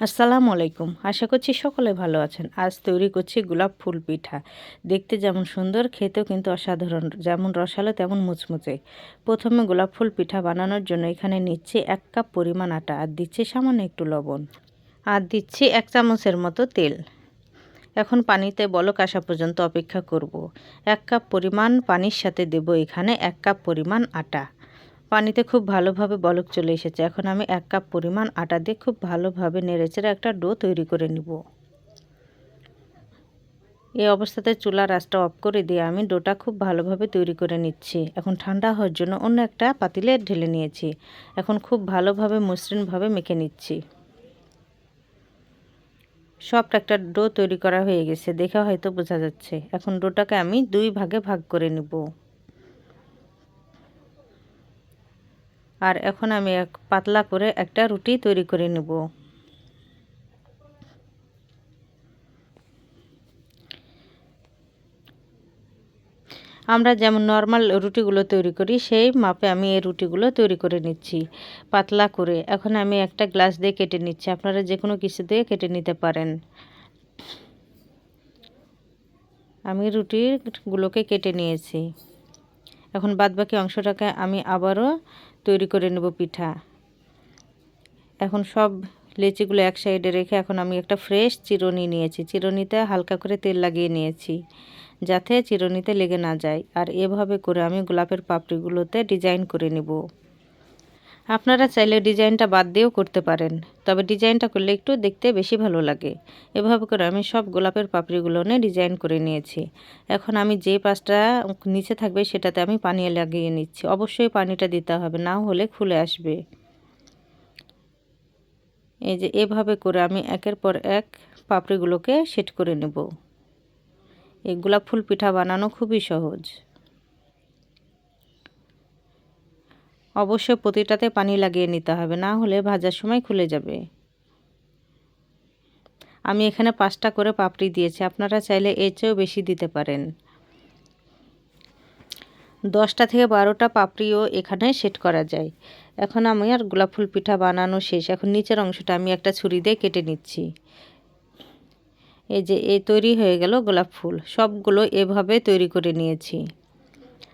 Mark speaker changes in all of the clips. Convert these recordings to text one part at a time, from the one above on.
Speaker 1: আসসালামু আলাইকুম। আশা করছি সকলে ভালো আছেন। আজ তৈরি করছি গোলাপ ফুল পিঠা। দেখতে যেমন সুন্দর, খেতেও কিন্তু অসাধারণ। যেমন রসালো, তেমন মুচমুচে। প্রথমে গোলাপ ফুল পিঠা বানানোর জন্য এখানে নিচ্ছি এক কাপ পরিমাণ আটা আর দিচ্ছি সামান্য একটু লবণ। আর দিচ্ছি এক চামচের মতো তেল। এখন পানিতে বলক আসা পর্যন্ত অপেক্ষা করব। এক কাপ পরিমাণ পানির সাথে দেব এখানে এক কাপ পরিমাণ আটা। পানিতে খুব ভালোভাবে বলক চলে এসেছে। এখন আমি এক কাপ পরিমাণ আটা দিয়ে খুব ভালোভাবে নেড়েচেড়ে একটা ডো তৈরি করে নিব। এই অবস্থাতে চুলার আঁচটা অফ করে দিয়ে আমি ডোটা খুব ভালোভাবে তৈরি করে নিচ্ছি। এখন ঠান্ডা হওয়ার জন্য অন্য একটা পাতিলে ঢেলে নিয়েছি। এখন খুব ভালোভাবে মসৃণভাবে মেখে নিচ্ছি। সফট একটা ডো তৈরি করা হয়ে গেছে, দেখে হয়তো বোঝা যাচ্ছে। এখন ডোটাকে আমি দুই ভাগে ভাগ করে নিব। আর এখন আমি এক পাতলা করে একটা রুটি তৈরি করে নেব। আমরা যেমন নর্মাল রুটিগুলো তৈরি করি, সেই মাপে আমি এই রুটিগুলো তৈরি করে নিচ্ছি পাতলা করে। এখন আমি একটা গ্লাস দিয়ে কেটে নিচ্ছি, আপনারা যে কোনো কিছু দিয়ে কেটে নিতে পারেন। আমি রুটিগুলোকে কেটে নিয়েছি। এখন বাদবাকি অংশটাকে আমি আবারও তৈরি করে নেব পিঠা। এখন সব লেচিগুলো এক সাইডে রেখে এখন আমি একটা ফ্রেশ চিরনি নিয়েছি। চিরনিতে হালকা করে তেল লাগিয়ে নিয়েছি, যাতে চিরনিতে লেগে না যায়। আর এভাবে করে আমি গোলাপের পাপড়িগুলোতে ডিজাইন করে নেব। আপনারা চাইলে ডিজাইনটা বাদ দিয়েও করতে পারেন, তবে ডিজাইনটা করলে একটু দেখতে বেশি ভালো লাগে। এভাবে করে আমি সব গোলাপের পাপড়িগুলো নিয়ে ডিজাইন করে নিয়েছি। এখন আমি যে পাশটা নিচে থাকবে সেটাতে আমি পানি লাগিয়ে নিচ্ছি। অবশ্যই পানিটা দিতে হবে, না হলে খুলে আসবে। এই যে এভাবে করে আমি একের পর এক পাপড়িগুলোকে সেট করে নেব। এই গোলাপ ফুল পিঠা বানানো খুবই সহজ। অবশ্যই প্রতিটাতে পানি লাগিয়ে নিতে হবে, না হলে ভাজার সময় খুলে যাবে। আমি এখানে পাঁচটা করে পাপড়ি দিয়েছি, আপনারা চাইলে এর চেয়েও বেশি দিতে পারেন। দশটা থেকে বারোটা পাপড়িও এখানে সেট করা যায়। এখন আমি আর গোলাপ ফুল পিঠা বানানো শেষ, এখন নিচের অংশটা আমি একটা ছুরি দিয়ে কেটে নিচ্ছি। এই যে, এই তৈরি হয়ে গেল গোলাপ ফুল, সবগুলো এভাবে তৈরি করে নিয়েছি।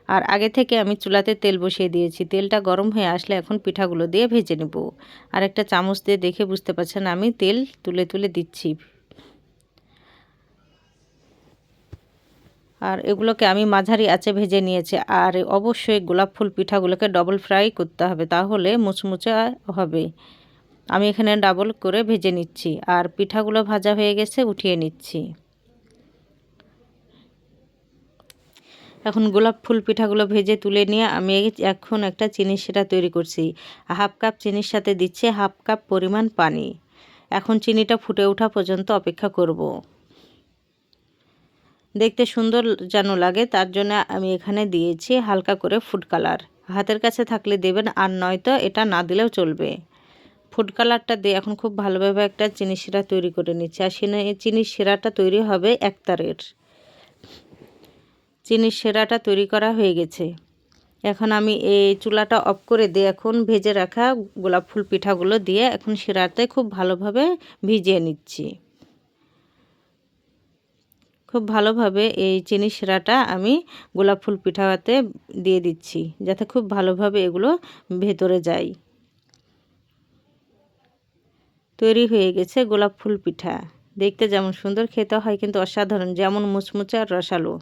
Speaker 1: আর আগে থেকে আমি চুলাতে তেল বসিয়ে দিয়েছি। তেলটা গরম হয়ে আসলে এখন পিঠাগুলো দিয়ে ভেজে নেব। আর একটা চামচ দিয়ে দেখে বুঝতে পারছেন, আমি তেল তুলে তুলে দিচ্ছি। আর এগুলোকে আমি মাঝারি আঁচে ভেজে নিয়েছি। আর অবশ্যই গোলাপ ফুল পিঠাগুলোকে ডবল ফ্রাই করতে হবে, তাহলে মুচমুচে হবে। আমি এখানে ডাবল করে ভেজে নিচ্ছি। আর পিঠাগুলো ভাজা হয়ে গেছে, উঠিয়ে নিচ্ছি। এখন গোলাপ ফুল পিঠাগুলো ভেজে তুলে নিয়ে আমি এখন একটা চিনির সেটা তৈরি করছি। হাফ কাপ চিনির সাথে দিচ্ছে হাফ কাপ পরিমাণ পানি। এখন চিনিটা ফুটে ওঠা পর্যন্ত অপেক্ষা করব। দেখতে সুন্দর যেন লাগে, তার জন্য আমি এখানে দিয়েছি হালকা করে ফুড কালার। হাতের কাছে থাকলে দেবেন, আর নয়তো এটা না দিলেও চলবে। ফুড কালারটা দিয়ে এখন খুব ভালোভাবে একটা চিনি শিরা তৈরি করে নিচ্ছি। আর চিনির শিরাটা তৈরি হবে একতারের। চিনির সেরাটা তৈরি করা হয়ে গেছে। এখন আমি এই চুলাটা অফ করে দিয়ে এখন ভেজে রাখা গোলাপ ফুল পিঠাগুলো দিয়ে এখন সেরাতে খুব ভালোভাবে ভিজিয়ে নিচ্ছি। খুব ভালোভাবে এই চিনি শিরাটা আমি গোলাপ ফুল পিঠাতে দিয়ে দিচ্ছি, যাতে খুব ভালোভাবে এগুলো ভেতরে যায়। তৈরি হয়ে গেছে গোলাপ ফুল পিঠা। দেখতে যেমন সুন্দর খেতে হয় কিন্তু অসাধারণ, যেমন মুচমুচে আর রসালো।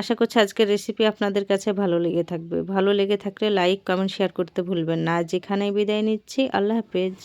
Speaker 1: আশা করছি আজকের রেসিপি আপনাদের কাছে ভালো লেগে থাকবে। ভালো লেগে থাকলে লাইক কমেন্ট শেয়ার করতে ভুলবেন না। যেখানে বিদায় নিচ্ছি, আল্লাহ হাফেজ।